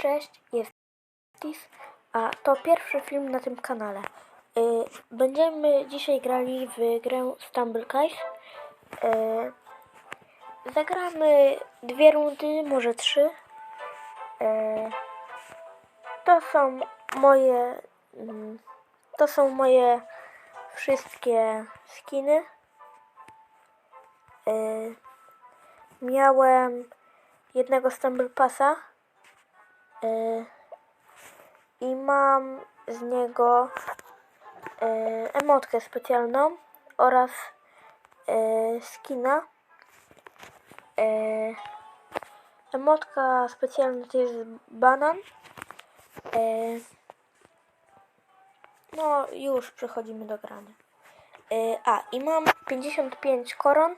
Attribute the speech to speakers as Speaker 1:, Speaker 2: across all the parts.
Speaker 1: Cześć, jest Tis, a to pierwszy film na tym kanale. Y, Będziemy dzisiaj grali w grę Stumble Guys. Y, Zagramy dwie rundy, może trzy. Y, To są moje, mm, to są moje wszystkie skiny. Y, Miałem jednego Stumble Passa. Y, I mam z niego y, emotkę specjalną oraz y, skina. Emotka specjalna to jest banan. No już przechodzimy do grania. A i mam 55 koron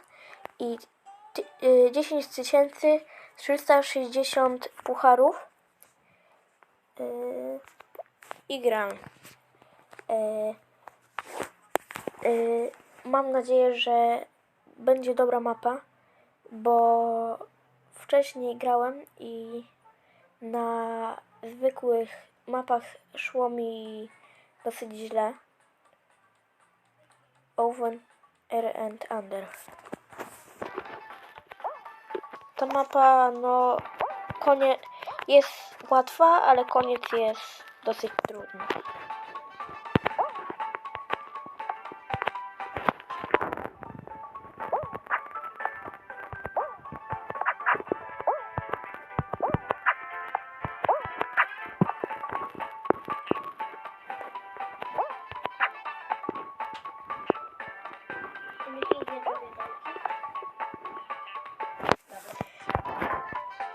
Speaker 1: i ty, y, 10 360 pucharów. I gram. Yy, yy, mam nadzieję, że będzie dobra mapa, bo wcześniej grałem i na zwykłych mapach szło mi dosyć źle. Oven, R and Under. Ta mapa, no, konie jest łatwa, ale koniec jest dosyć trudny.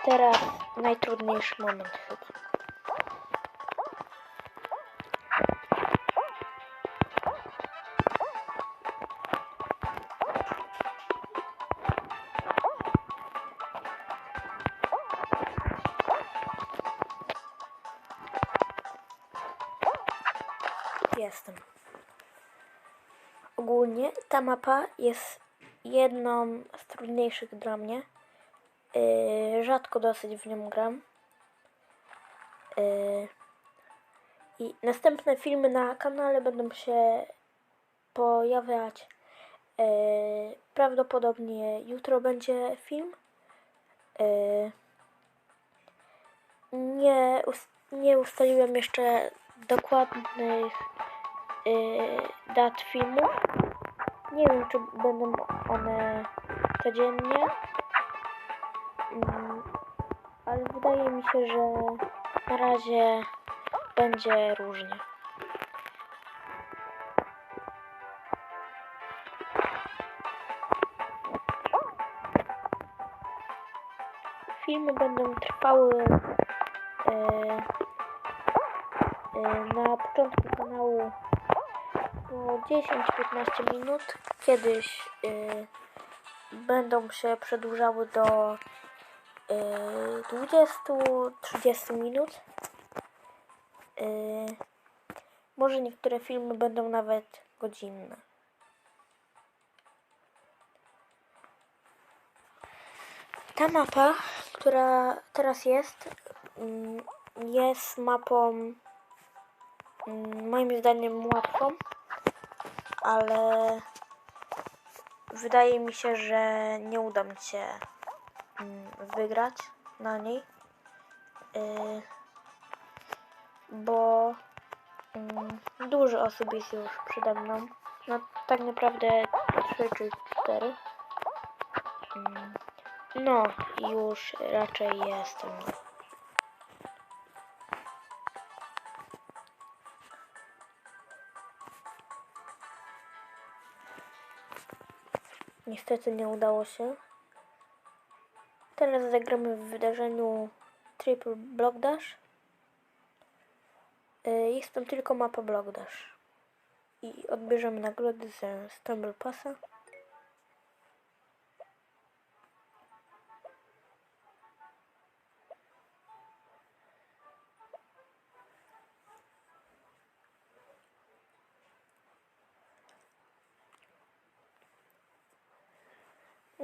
Speaker 1: Teraz najtrudniejszy moment chyba. Jestem. Ogólnie ta mapa jest jedną z trudniejszych dla mnie. Yy, rzadko dosyć w nią gram. Yy, I następne filmy na kanale będą się pojawiać. Yy, prawdopodobnie jutro będzie film. Nie, us- nie ustaliłem jeszcze dokładnych dat filmów. Nie wiem, czy będą one codziennie. Ale wydaje mi się, że na razie będzie różnie. Filmy będą trwały e, e, na początku kanału po 10-15 minut. Kiedyś e, będą się przedłużały do 20-30 minut. Yy, może niektóre filmy będą nawet godzinne. Ta mapa, która teraz jest, mm, jest mapą mm, moim zdaniem łatwą, ale wydaje mi się, że nie uda mi się wygrać na niej. Yy, bo mm, dużo osób jest już przede mną. No tak naprawdę 3 czy 4. Mm, no, już raczej jestem. Niestety nie udało się. Teraz zagramy w wydarzeniu Triple Block Dash. Y, Jest tam tylko mapa Block Dash. I odbierzemy nagrody ze Stumble Passa.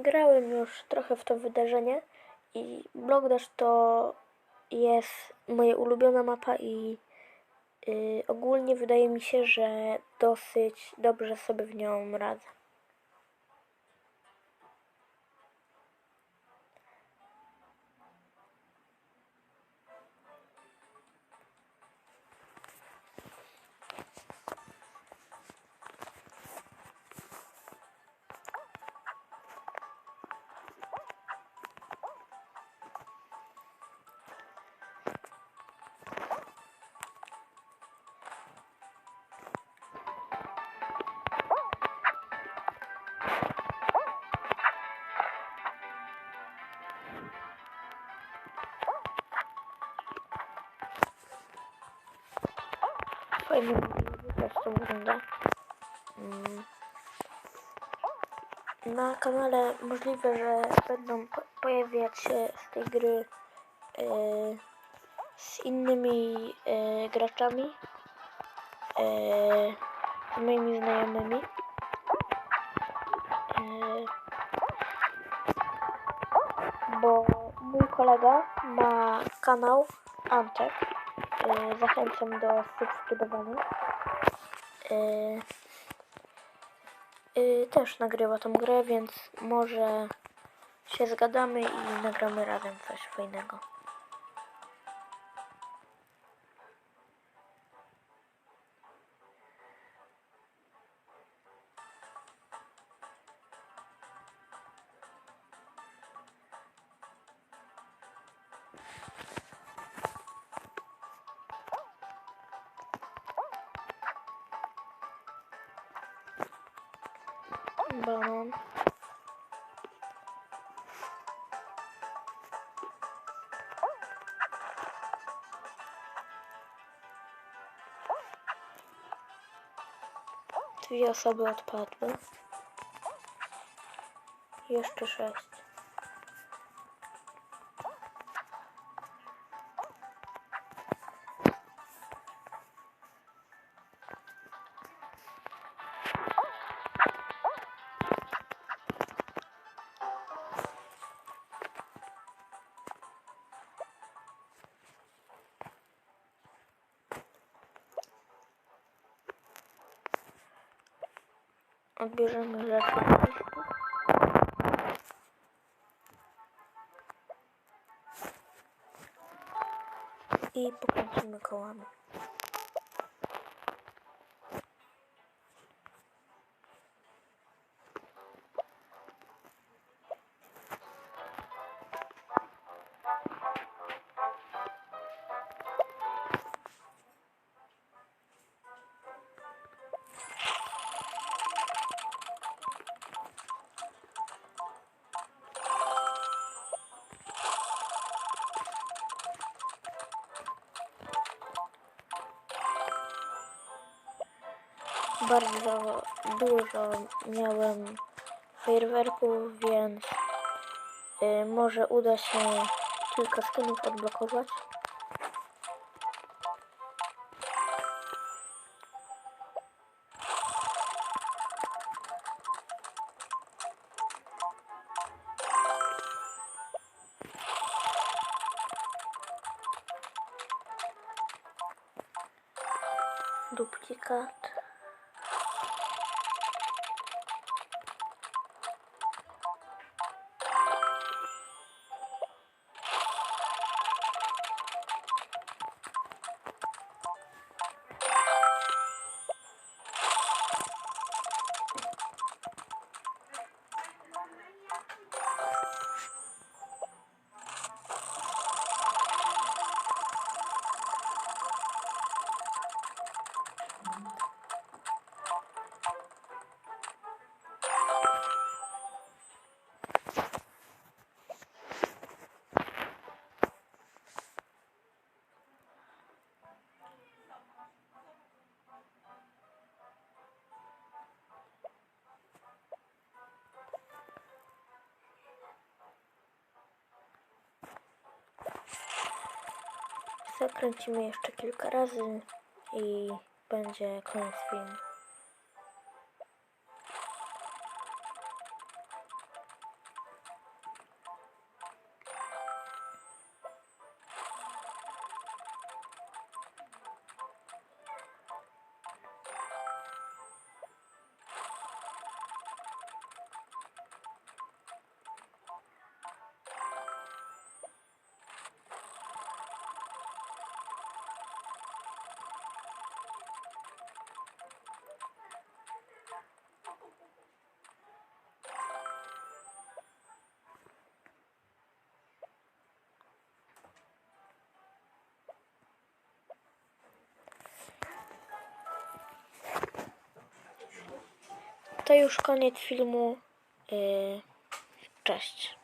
Speaker 1: Grałem już trochę w to wydarzenie i Block Dash to jest moja ulubiona mapa i y, ogólnie wydaje mi się, że dosyć dobrze sobie w nią radzę. Fajnie to wygląda. Mm. Na kanale możliwe, że będą po- pojawiać się z tej gry e, z innymi e, graczami, e, z moimi znajomymi. E, bo mój kolega ma kanał Antek. Zachęcam do subskrybowania. E, e, też nagrywa tą grę, więc może się zgadamy i nagramy razem coś fajnego. Banan. Dwie osoby odpadły. Jeszcze sześć. Odbierzemy rzeczy. I pokręcimy kołami. Bardzo dużo miałem fajerwerków, więc y, może uda się kilka skinów odblokować. Duplikat. Zakręcimy jeszcze kilka razy i będzie koniec filmu. To już koniec filmu. Y, cześć.